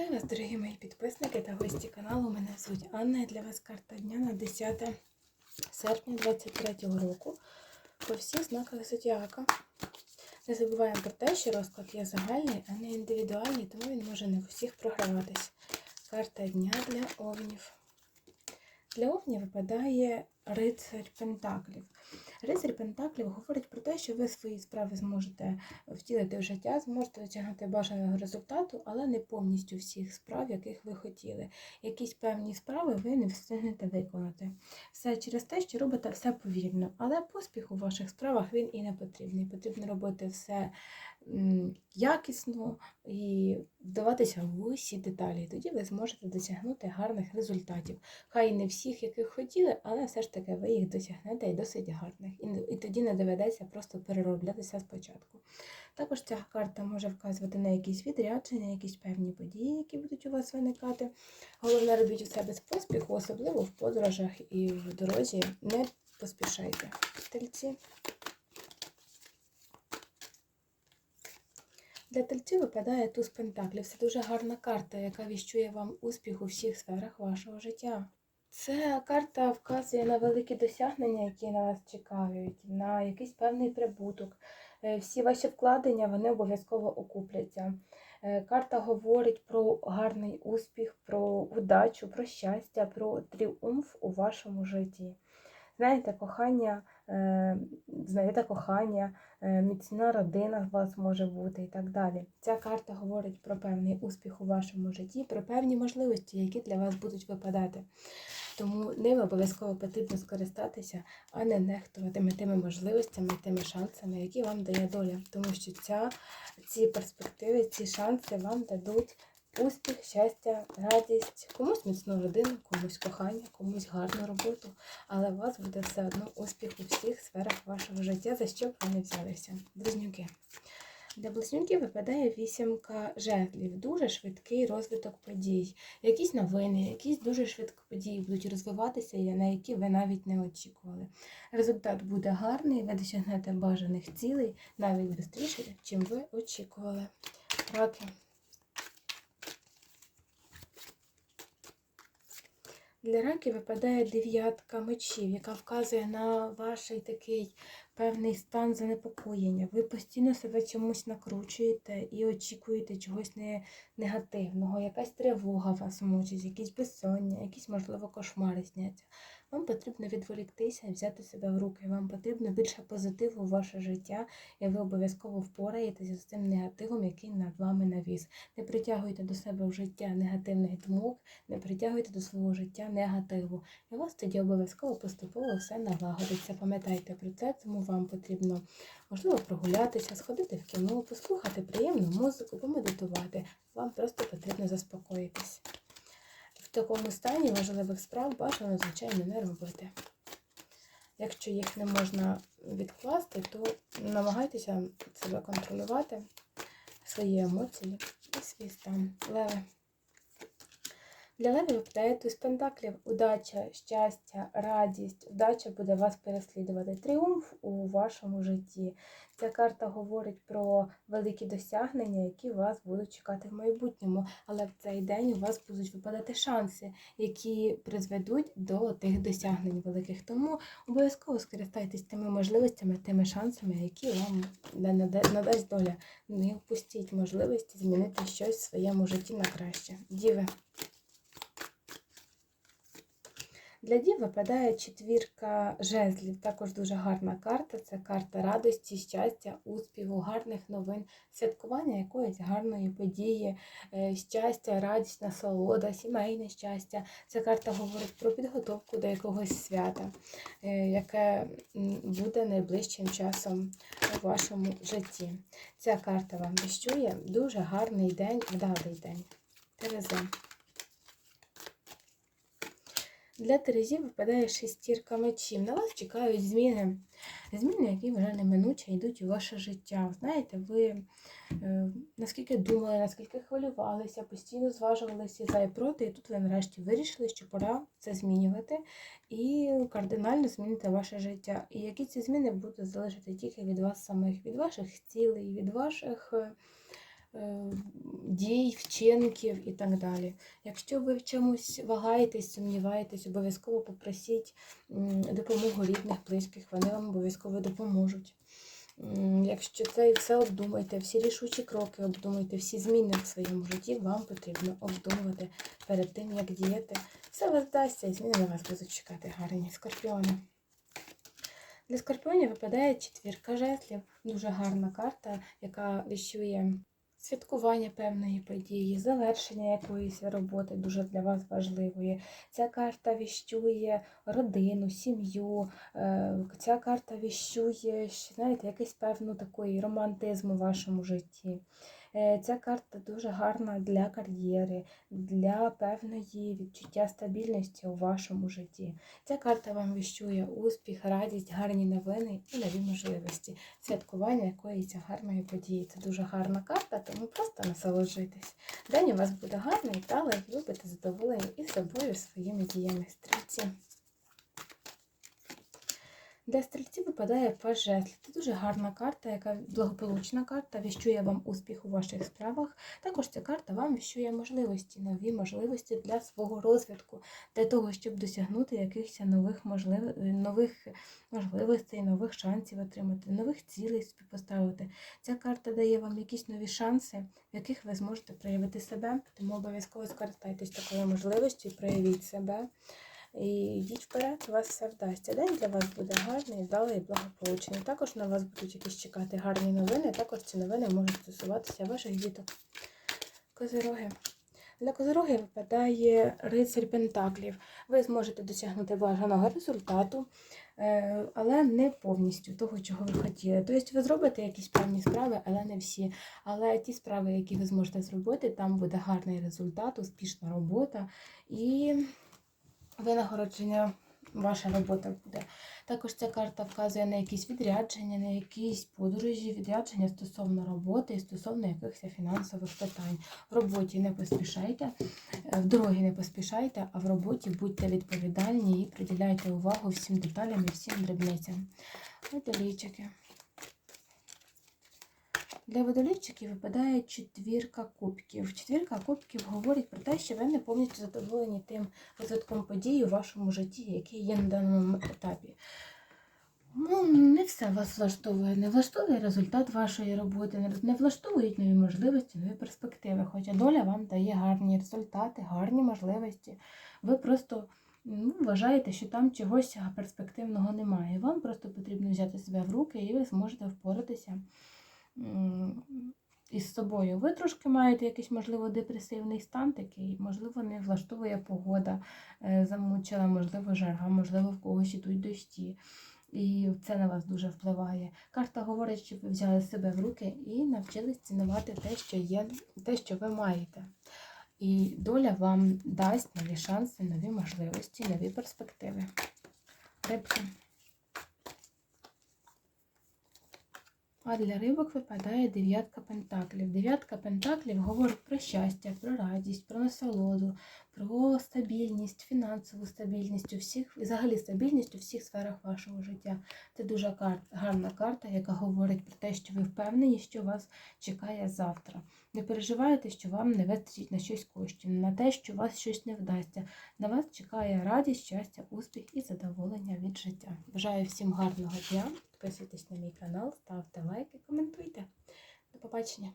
Вітаю вас, дорогі мої підписники та гості каналу. Мене звуть Анна і для вас карта дня на 10 серпня 2023 року по всіх знаках зодіака. Не забуваємо про те, що розклад є загальний, а не індивідуальний, тому він може не в усіх програватись. Карта дня для овнів. Для овнів випадає рицарь Пентаклів. Рицарь Пентаклів говорить про те, що ви свої справи зможете втілити в життя, зможете досягнути бажаного результату, але не повністю всіх справ, яких ви хотіли. Якісь певні справи ви не встигнете виконати. Все через те, що робите все повільно, але поспіх у ваших справах він і не потрібний. Потрібно робити все якісно і вдаватися в усі деталі. Тоді ви зможете досягнути гарних результатів. Хай не всіх, яких хотіли, але все ж таки ви їх досягнете і досить гарних. І, тоді не доведеться просто перероблятися спочатку. Також ця карта може вказувати на якісь відрядження, якісь певні події, які будуть у вас виникати. Головне, робіть усе без поспіху, особливо в подорожах і в дорозі. Не поспішайте. Тельці. Для тельців випадає туз пентаклів. Це дуже гарна карта, яка віщує вам успіх у всіх сферах вашого життя. Ця карта вказує на великі досягнення, які на вас чекають, на якийсь певний прибуток. Е, Всі ваші вкладення вони обов'язково окупляться. Е, Карта говорить про гарний успіх, про удачу, про щастя, про тріумф у вашому житті. Знаєте, кохання, е, знаєте кохання, міцна родина у вас може бути і так далі. Ця карта говорить про певний успіх у вашому житті, про певні можливості, які для вас будуть випадати. Тому ними обов'язково потрібно скористатися, а не нехтуватиме тими можливостями, тими шансами, які вам дає доля. Тому що ця, ці перспективи, ці шанси вам дадуть успіх, щастя, радість, комусь міцну родину, комусь кохання, комусь гарну роботу. Але у вас буде все одно успіх у всіх сферах вашого життя, за що б ви не взялися. Близнюки. Для близнюків випадає вісімка жезлів, дуже швидкий розвиток подій. Якісь новини, якісь дуже швидко події будуть розвиватися, на які ви навіть не очікували. Результат буде гарний, ви досягнете бажаних цілей навіть швидше, чим ви очікували. Раки. Для раків випадає дев'ятка мечів, яка вказує на ваш такий певний стан занепокоєння. Ви постійно себе чомусь накручуєте і очікуєте чогось не, негативного, якась тривога вас мучить, якісь безсоння, якісь, можливо, кошмари сняться. Вам потрібно відволіктися і взяти себе в руки. Вам потрібно більше позитиву в ваше життя, і ви обов'язково впораєтеся з цим негативом, який над вами навіс. Не притягуйте до себе в життя негативних думок, не притягуйте до свого життя негативу. І у вас тоді обов'язково поступово все налагодиться. Пам'ятайте про це, тому вам потрібно, можливо, прогулятися, сходити в кіно, послухати приємну музику, помедитувати. Вам просто потрібно заспокоїтись. В такому стані важливих справ бажано, звичайно, не робити. Якщо їх не можна відкласти, то намагайтеся себе контролювати, свої емоції і свій стан. Леви. Для леві випадає туз пентаклів, удача, щастя, радість. Удача буде вас переслідувати. Тріумф у вашому житті. Ця карта говорить про великі досягнення, які вас будуть чекати в майбутньому. Але в цей день у вас будуть випадати шанси, які призведуть до тих досягнень великих. Тому обов'язково скористайтесь тими можливостями, тими шансами, які вам надасть доля. Не впустіть можливості змінити щось в своєму житті на краще. Діви. Для дів випадає четвірка жезлів. Також дуже гарна карта. Це карта радості, щастя, успіху, гарних новин, святкування якоїсь гарної події, е, щастя, радість, насолода, сімейне щастя. Ця карта говорить про підготовку до якогось свята, е, яке буде найближчим часом у вашому житті. Ця карта вам віщує дуже гарний день, вдалий день. Терези. Для Терезів випадає шестірка мечів. На вас чекають зміни. Зміни, які вже неминуче йдуть у ваше життя. Знаєте, ви е, наскільки думали, наскільки хвилювалися, постійно зважувалися за і проти, і тут ви нарешті вирішили, що пора це змінювати і кардинально змінити ваше життя. І які ці зміни будуть залежати тільки від вас самих, від ваших цілей, від ваших. Е, дій, вчинків і так далі. Якщо ви в чомусь вагаєтесь, сумніваєтесь, обов'язково попросіть допомогу рідних, близьких, вони вам обов'язково допоможуть. Якщо це все обдумайте, всі рішучі кроки обдумайте, всі зміни в своєму житті вам потрібно обдумувати перед тим, як діяти. Все вас вдасться і зміни на вас будуть чекати гарні скорпіони. Для скорпіонів випадає четвірка жезлів. Дуже гарна карта, яка віщує святкування певної події, завершення якоїсь роботи, дуже для вас важливої. Ця карта віщує родину, сім'ю. е, Ця карта віщує, знаєте, якийсь певну такий романтизм у вашому житті. Е, Ця карта дуже гарна для кар'єри, для певної відчуття стабільності у вашому житті. Ця карта вам віщує успіх, радість, гарні новини і нові можливості, святкування якоїсь гарної події. Це дуже гарна карта, тому просто насолоджуйтесь. День у вас буде гарний, вдалий, ви будете задоволені і собою, своїми діями стрільці. Для стрільців випадає жезлів. Це дуже гарна карта, яка благополучна карта, віщує вам успіх у ваших справах. Також ця карта вам віщує можливості, нові можливості для свого розвитку, для того, щоб досягнути якихось нових, можлив... нових можливостей, нових шансів отримати, нових цілей собі поставити. Ця карта дає вам якісь нові шанси, в яких ви зможете проявити себе, тому обов'язково скористайтесь такою можливістю і проявіть себе. І йдіть вперед, у вас все вдасться. День для вас буде гарний, вдалий і благополучний. Також на вас будуть якісь чекати гарні новини. Також ці новини можуть стосуватися ваших діток. Козироги. Для козироги випадає рицарь Пентаклів. Ви зможете досягнути бажаного результату, е, але не повністю того, чого ви хотіли. Тобто ви зробите якісь певні справи, але не всі. Але ті справи, які ви зможете зробити, там буде гарний результат, успішна робота і винагородження. Ваша робота буде. Також ця карта вказує на якісь відрядження, на якісь подорожі, відрядження стосовно роботи і стосовно якихось фінансових питань. В роботі не поспішайте, е, в дорогі не поспішайте, а в роботі будьте відповідальні і приділяйте увагу всім деталям і всім дрібницям. Водолійчики. Для водолійчиків випадає четвірка кубків. Четвірка кубків говорить про те, що ви не повністю задоволені тим розвитком подій у вашому житті, який є на даному етапі. Ну, не все вас влаштовує. Не влаштовує результат вашої роботи, не- влаштовують нові можливості, нові перспективи. Хоча доля вам дає гарні результати, гарні можливості. Ви просто ну, вважаєте, що там чогось перспективного немає. Вам просто потрібно взяти себе в руки і ви зможете впоратися із собою. Ви трошки маєте якийсь, можливо, депресивний стан такий, можливо, не влаштовує погода, е, замучила, можливо, жара, можливо, в когось ідуть дощі. І це на вас дуже впливає. Карта говорить, щоб ви взяли себе в руки і навчились цінувати те, що є, те, що ви маєте. І доля вам дасть нові шанси, нові можливості, нові перспективи. Рибки. А для рибок випадає дев'ятка пентаклів. Дев'ятка пентаклів говорить про щастя, про радість, про насолоду, про стабільність, фінансову стабільність у всіх, взагалі стабільність у всіх сферах вашого життя. Це дуже гарна карта, яка говорить про те, що ви впевнені, що вас чекає завтра. Не переживайте, що вам не вистачить на щось коштів, на те, що вас щось не вдасться. На вас чекає радість, щастя, успіх і задоволення від життя. Бажаю всім гарного дня. Підписуйтесь на мій канал, ставте лайки, коментуйте. До побачення!